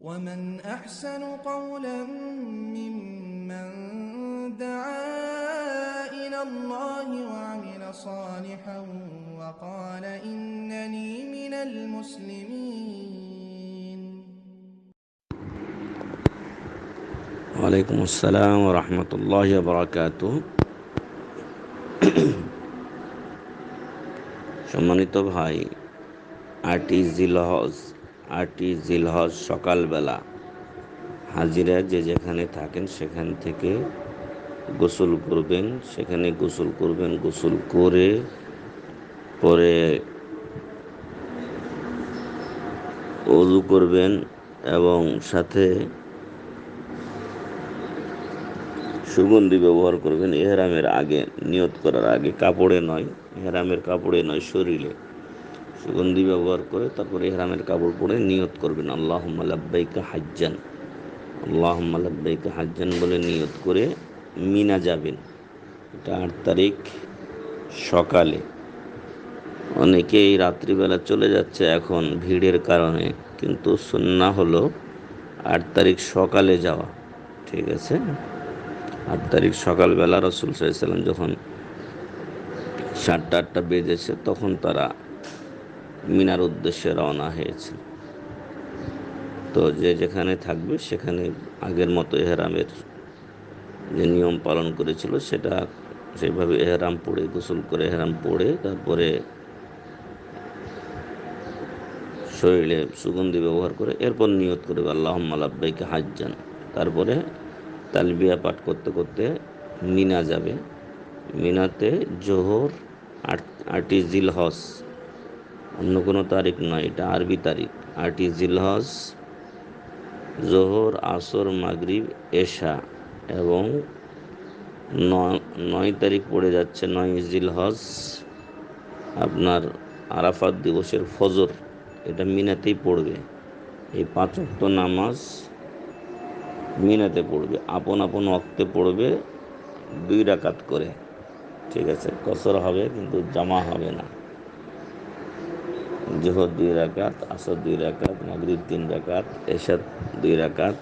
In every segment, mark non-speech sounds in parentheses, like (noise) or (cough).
ومن أحسن قولا ممن دعا إلى الله وعمل صالحا وقال إنني من المسلمين ওয়ালাইকুম আসসালাম রহমতুল্লাহ বরাকাত (coughs) সম্মানিত ভাই আটই জিলহজ আটই জিলহজ সকালবেলা হাজিরা যে যেখানে থাকেন সেখান থেকে গোসল করবেন। সেখানে গোসল করবেন, গোসল করে পরে অজু করবেন এবং সাথে সুগন্ধি ব্যবহার করবেন। এহরামের আগে, নিয়ত করার আগে। কাপড়ে নয়, এহরামের কাপড়ে নয়, শরীরে। সুগন্ধি ব্যবহার করে তারপরে এহরামের কাপড় পরে নিয়ত করবেন। আল্লাহ লাব্বাইকা হাজ্জান। আল্লাহ লাব্বাইকা হাজ্জান বলে নিয়ত করে মিনা যাবেন। এটা আট তারিখ সকালে। অনেকেই রাত্রিবেলা চলে যাচ্ছে এখন ভিড়ের কারণে, কিন্তু সুন্না হলো আট তারিখ সকালে যাওয়া। ঠিক আছে? আট তারিখ সকালবেলা রসুল সাল্লাম যখন সাতটা আটটা বেজেছে, তখন তারা মিনার উদ্দেশ্যে রওনা হয়েছে তো যে যেখানে থাকবে সেখানে আগের মতো এহরামের যে নিয়ম পালন করেছিল সেটা সেইভাবে এহরাম পড়ে, গোসল করে এহরাম পড়ে, তারপরে শরীরে সুগন্ধি ব্যবহার করে এরপর নিয়ত করবে আল্লাহ মালাব্বাইকে হাজ্জান। তারপরে তালবিয়া পাঠ করতে করতে মিনা যাবে। মিনাতে জোহর আট, আটই জিলহজ অন্য কোনো তারিখ নয়, এটা আরবি তারিখ। আটই জিলহজ, জোহর, আসর, মাগরিব, এশা এবং নয় তারিখ পড়ে যাচ্ছে, নয় জিলহজ। আপনার আরাফাত দিবসের ফজর, এটা মিনাতেই পড়বে। এই পাঁচ অক্ট নামাজ মিনাতে পড়বে, আপন আপন অক্তে পড়বে দুই রাকাত করে। ঠিক আছে, কসর হবে কিন্তু জামা হবে না। জোহর দুই রাকাত, আসর দুই রাকাত, মাগরিব তিন রাকাত এশাদ দুই রাকাত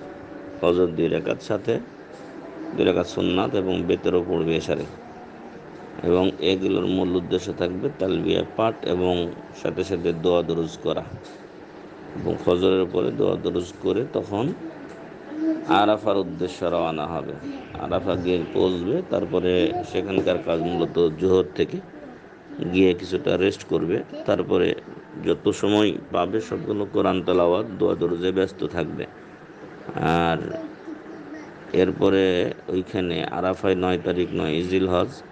ফজর দুই রাকাত সাথে দুই রাকাত সুন্নাত এবং বেতেরও পড়বে এশারে। এবং এগুলোর মূল উদ্দেশ্য থাকবে তালবিয়া পাঠ এবং সাথে সাথে দোয়া দরুজ করা। এবং ফজরের পরে দোয়া দরুজ করে তখন আরাফার উদ্দেশ্যে রওনা হবে। আরাফা গিয়ে পৌঁছবে, তারপরে সেখানকার কাজ মূলত জোহর থেকে গিয়ে কিছুটা রেস্ট করবে। তারপরে যত সময় পাবে সবগুলো কোরআন তালাওয়াত, দোয়া দরজে ব্যস্ত থাকবে। আর এরপরে ওইখানে আরাফায় নয় তারিখ নয় ইজিল হজ,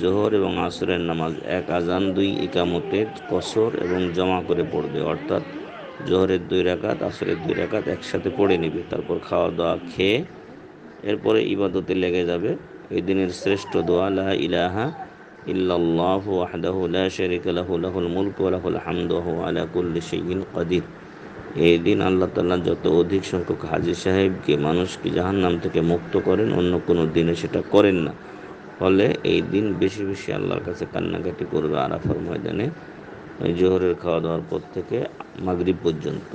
জোহর এবং আসরের নামাজ এক আজান, দুই ইকামতে কসর এবং জমা করে পড়বে। অর্থাৎ জোহরের দুই রাকাত, আসরের দুই রাকাত একসাথে পড়ে নিবে। তারপর খাওয়া দাওয়া খেয়ে এরপরে ইবাদতে লেগে যাবে। এই দিনের শ্রেষ্ঠ দোয়া, লা ইলাহা ইল্লাল্লাহু ওয়াহদাহু লা শারীকা লাহু, লাহুল মুলকু ওয়া লাহুল হামদু, ওয়া আলা কুল্লি শাইইন কাদির এই দিন আল্লাহ তাআলা যত অধিক সংখ্যক হাজী সাহেবকে মানুষকে জাহান্নাম থেকে মুক্ত করেন, অন্য কোনো দিনে সেটা করেন না। ফলে এই দিন বেশি বেশি আল্লাহর কাছে কান্নাকাটি করবে আরাফার ময়দানে জোহরের খাওয়া দাওয়ার পর থেকে মাগরিব পর্যন্ত।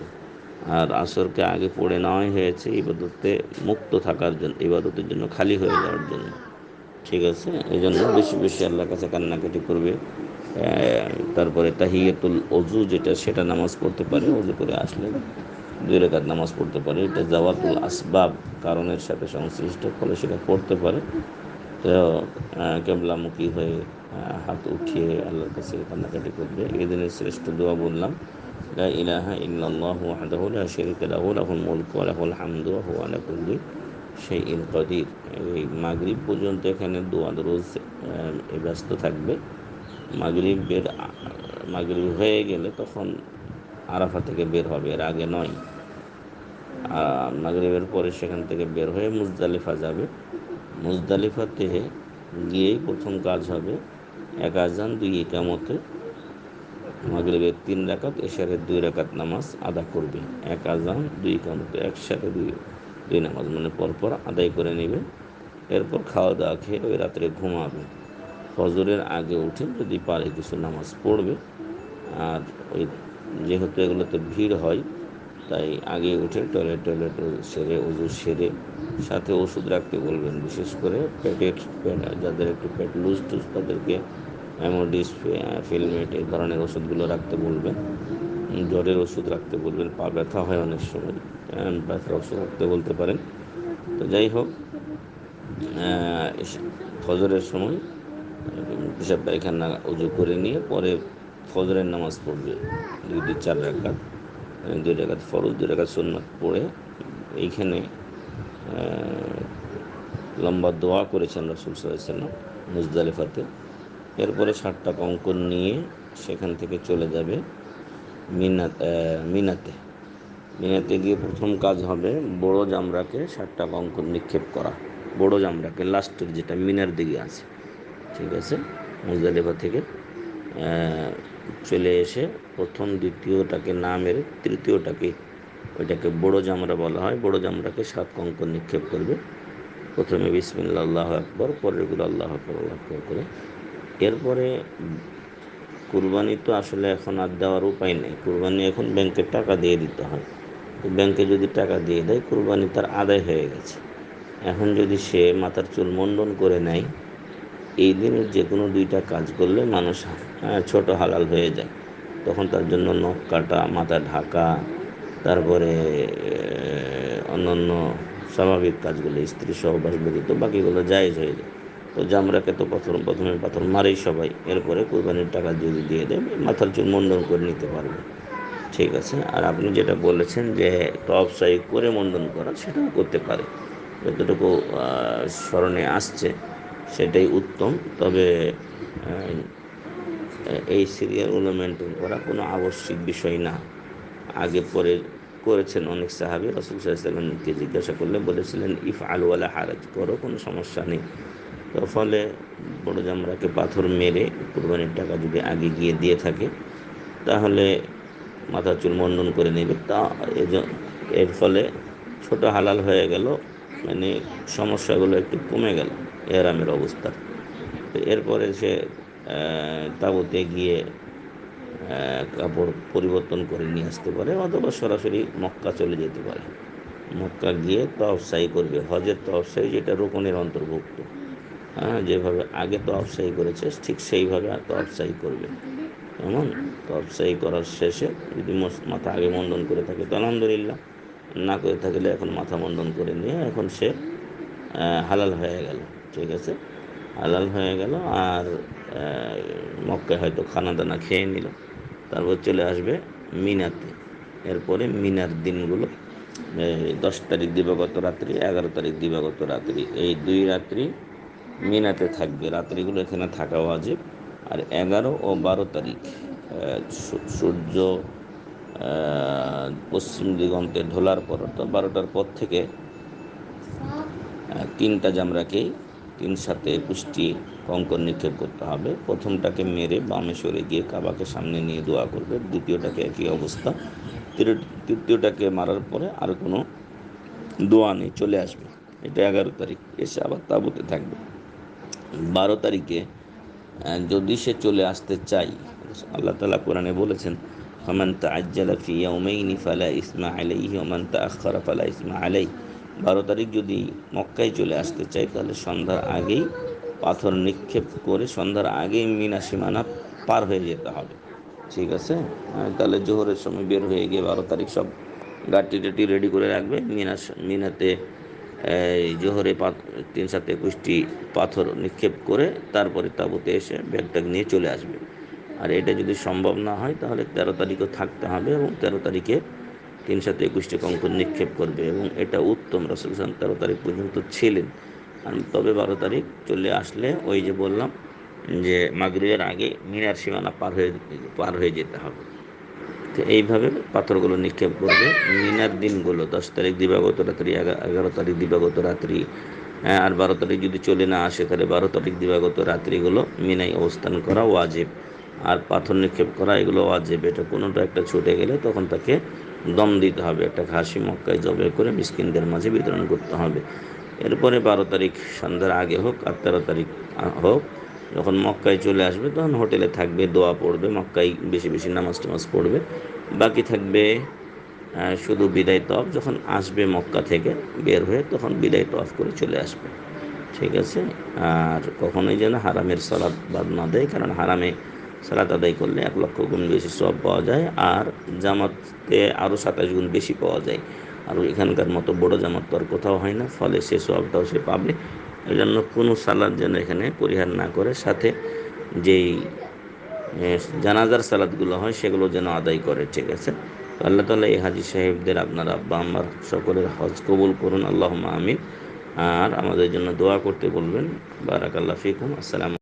আর আসরকে আগে পড়ে নেওয়াই হয়েছে ইবাদতে মুক্ত থাকার জন্য, ইবাদতের জন্য খালি হয়ে যাওয়ার জন্য। ঠিক আছে এই জন্য বেশি বেশি আল্লাহর কাছে কান্নাকাটি করবে। তারপরে তাহিয়াতুল অজু যেটা, সেটা নামাজ পড়তে পারে অজু করে আসলে দুই রেখাত নামাজ পড়তে পারে। এটা জাওয়াতুল আসবাব কারণের সাথে সংশ্লিষ্ট, ফলে সেটা পড়তে পারে। তো কেবলামুখী হয়ে হাত উঠিয়ে আল্লাহর কাছে কান্নাকাটি করবে। এই দিনের শ্রেষ্ঠ দোয়া বললাম ইলাহা ইল্লাল্লাহু ওয়াহদাহু লা শারীকা লাহু, লাহুল মুলকু ওয়া লাহুল হামদু ওয়া হুয়া আলা কুল্লি শাইইন কাদির, এই মাগরিব পর্যন্ত এখানে দোয়া রোজ ব্যস্ত থাকবে। মাগরিবের, মাগরিব হয়ে গেলে তখন আরাফা থেকে বের হবে, এর আগে নয়। মাগরিবের পরে সেখান থেকে বের হয়ে মুজদালিফা যাবে। মুজদালিফাতে গিয়েই প্রথম কাজ হবে, এক আজান, দুই একামতে। মাগরিবের তিন রাকাত, এশারের দুই রাকাত নামাজ আদা করবে। এক আজান, দুই একামতে, একসাথে দুই দুই নামাজ মানে পরপর আদায় করে নেবে। এরপর খাওয়া দাওয়া খেয়ে ওই রাত্রে ঘুমাবে। ফজরের আগে উঠে যদি পারে কিছু নামাজ পড়বে। আর ওই যেহেতু এগুলোতে ভিড় হয়, তাই আগে উঠে টয়লেট টয়লেট সেরে, উজু সেরে, সাথে ওষুধ রাখতে বলবেন। বিশেষ করে পেটের পেট- যাদের একটু পেট লুজ টুজ তাদেরকে অ্যামোডিস ফিলমেট এই ধরনের ওষুধগুলো রাখতে বলবেন। জ্বরের ওষুধ রাখতে বলবেন, পা ব্যথা হয় অনেক সময়। ব্যথার ওষুধ রাখতে বলতে পারেন। তো যাই হোক ফজরের সময় পেশাব পায়খানা উজু করে নিয়ে পরে ফজরের নামাজ পড়বে। দুই চার রাকাত দুই রাকাত ফরজ, দুই রাকাত সুন্নাত পড়ে এইখানে লম্বা দোয়া করেছেন রসুল সাল্লাম মুজদালিফাতে। এরপরে ষাটটা কঙ্কন নিয়ে সেখান থেকে চলে যাবে। মিনা মিনাতে মিনাতে। গিয়ে প্রথম কাজ হবে বড় জামরাকে ষাটটা কঙ্কন নিক্ষেপ করা। বড় জামরাকে লাস্টের যেটা মিনার দিকে আছে। ঠিক আছে? মুজদালিফা থেকে চলে এসে প্রথম দ্বিতীয়টাকে না মেরে তৃতীয়টাকে, ওইটাকে বড় জামরা বলা হয়। বড় জামরাকে সাত কঙ্কন নিক্ষেপ করবে। প্রথমে বিসমিল্লা আল্লাহ আকবর, পরেরগুলো আল্লাহ আকবর আল্লাহ আকবর করে। এরপরে কুরবানি তো আসলে এখন আর দেওয়ার উপায় নেই। কুরবানি এখন ব্যাংকে টাকা দিয়ে দিতে হয়। তো ব্যাংকে যদি টাকা দিয়ে দেয়, কুরবানি তার আদায় হয়ে গেছে। এখন যদি সে মাথার চুল মণ্ডন করে নেয়, এই দিনের যে কোনো দুইটা কাজ করলে মানুষ ছোট হালাল হয়ে যায়। তখন তার জন্য নখ কাটা, মাথা ঢাকা, তারপরে অন্যান্য স্বাভাবিক কাজগুলো স্ত্রী সহবাস ব্যতীত বাকিগুলো জায়েজ হয়ে যায়। তো জামরাকে তো প্রথম প্রথমে পাথর মারেই সবাই। এরপরে কোরবানির টাকা যদি দিয়ে দেয় মাথার চুল মণ্ডন করে নিতে পারবে। ঠিক আছে? আর আপনি যেটা বলেছেন যে টপ সাই করে মণ্ডন করা, সেটাও করতে পারে। যতটুকু স্মরণে আসছে, সেটাই উত্তম। তবে এই সিরিয়ালগুলো মেনটেন করা কোনো আবশ্যিক বিষয় না। আগে পরে করেছেন অনেক সাহাবি, রসুল সাল্লামকে জিজ্ঞাসা করলে বলেছিলেন ইফ আলওয়ালা হারাজ, করো, কোনো সমস্যা নেই। ফলে বড় জামরাকে পাথর মেরে কুরবানির টাকা যদি আগে গিয়ে দিয়ে থাকে, তাহলে মাথা চুল মণ্ডন করে নেবে। তা এর ফলে ছোট হালাল হয়ে গেল মানে সমস্যাগুলো একটু কমে গেল এরামের অবস্থা। এরপরে সে তাঁবুতে গিয়ে কাপড় পরিবর্তন করে নিয়ে আসতে পারে, অথবা সরাসরি মক্কা চলে যেতে পারে। মক্কা গিয়ে তফসাই করবে, হজের তফসাই যেটা রোকনের অন্তর্ভুক্ত। যেভাবে আগে তফসাই করেছে ঠিক সেইভাবে তফসাই করবে কেমন? তফসাই করার শেষে যদি মাথা আগে মণ্ডন করে থাকে তো আলহামদুলিল্লাহ। না করে থাকলে এখন মাথা মণ্ডন করে নিয়ে এখন সে হালাল হয়ে গেল ঠিক আছে? হালাল হয়ে গেল আর আহ, মক্কায় হয়তো খানা দানা খেয়ে নিল। তারপর চলে আসবে মিনাতে। এরপরে মিনার দিনগুলো দশ তারিখ দিবাগত রাত্রি এগারো তারিখ দিবাগত রাত্রি এই দুই রাত্রি মিনাতে থাকবে। রাত্রিগুলো এখানে থাকা ওয়াজিব। আর এগারো ও বারো তারিখ সূর্য পশ্চিম দিগন্তে ঢোলার পর অর্থাৎ বারোটার পর থেকে তিনটা জামরাকেই তিন সাথে পুষ্টি কঙ্কর নিক্ষেপ করতে হবে। প্রথমটাকে মেরে বামে সরে গিয়ে কাবাকে সামনে নিয়ে দোয়া করবে। দ্বিতীয়টাকে একই অবস্থা। তৃতীয়টাকে মারার পরে আর কোনো দোয়া নেই, চলে আসবে। এটা এগারো তারিখ। এসে আবার তাবুতে থাকবে। বারো তারিখে যদি সে চলে আসতে চাই আল্লাহ তালা কোরআনে বলেছেন, ফমান তাজ্জালা ফি ইয়াউমাইনি ফালা ইসমা আলাইহি ওমান তাআখারা ফালা ইসমা আলাই বারো তারিখ যদি মক্কায় চলে আসতে চাই তাহলে সন্ধ্যার আগেই পাথর নিক্ষেপ করে সন্ধ্যার আগেই মিনা সীমানা পার হয়ে যেতে হবে। ঠিক আছে? তাহলে জোহরের সময় বের হয়ে গিয়ে বারো তারিখ সব গাড়ি টাটি রেডি করে রাখবে। মিনা মিনাতে জোহরে তিন সাত একুশটি পাথর নিক্ষেপ করে তারপরে তাবুতে এসে ব্যাগ ট্যাগ নিয়ে চলে আসবে। আর এটা যদি সম্ভব না হয়, তাহলে তেরো তারিখও থাকতে হবে এবং তেরো তারিখে তিন সাথে একুশটি কঙ্কন নিক্ষেপ করবে এবং এটা উত্তম রসুল সালাম তেরো তারিখ পর্যন্ত ছিলেন। তবে বারো তারিখ চলে আসলে ওই যে বললাম যে মাগরিবের আগে মিনার সীমানা পার হয়ে পার হয়ে যেতে হবে। তো এইভাবে পাথরগুলো নিক্ষেপ করবে। মিনার দিনগুলো, দশ তারিখ দিবাগত রাত্রি, এগা- এগারো তারিখ দিবাগত রাত্রি আর বারো তারিখ যদি চলে না আসে, তাহলে বারো তারিখ দিবাগত রাত্রিগুলো মিনায় অবস্থান করা ওয়াজিব। আর পাথর নিক্ষেপ করা, এগুলো ওয়াজিব। এটা কোনোটা একটা ছুটে গেলে তখন তাকে দম দিতে হবে। একটা খাসি মক্কায় জবে করে মিসকিনদের মাঝে বিতরণ করতে হবে। এরপরে বারো তারিখ সন্ধ্যার আগে হোক আর তেরো তারিখ হোক যখন মক্কায় চলে আসবে, তখন হোটেলে থাকবে, দোয়া পড়বে, মক্কায় বেশি বেশি নামাজ টামাজ পড়বে। বাকি থাকবে শুধু বিদায় তফ যখন আসবে মক্কা থেকে বের হয়ে, তখন বিদায় তফ করে চলে আসবে। ঠিক আছে? আর কখনোই যেন হারামের সালাদ বাদ না দেয়, কারণ হারামে সালাত আদায় করলে এক লক্ষ গুণ বেশি সব পাওয়া যায়, আর জামাতে আরও সাতাশ গুণ বেশি পাওয়া যায়। আর এখানকার মতো বড় জামাত তো আর কোথাও হয় না, ফলে সে সবটাও সে পাবে। এই জন্য কোনো সালাদ যেন এখানে পরিহার না করে। সাথে যেই জানাজার সালাদগুলো হয়, সেগুলো যেন আদায় করে, ঠিক আছে? আল্লাহ তালা এই হাজি সাহেবদের, আপনার আব্বা আমার সকলের হজ কবুল করুন আল্লাহ আমিন। আর আমাদের জন্য দোয়া করতে বলবেন। বারাকাল্লাহ ফিকুম। আসসালাম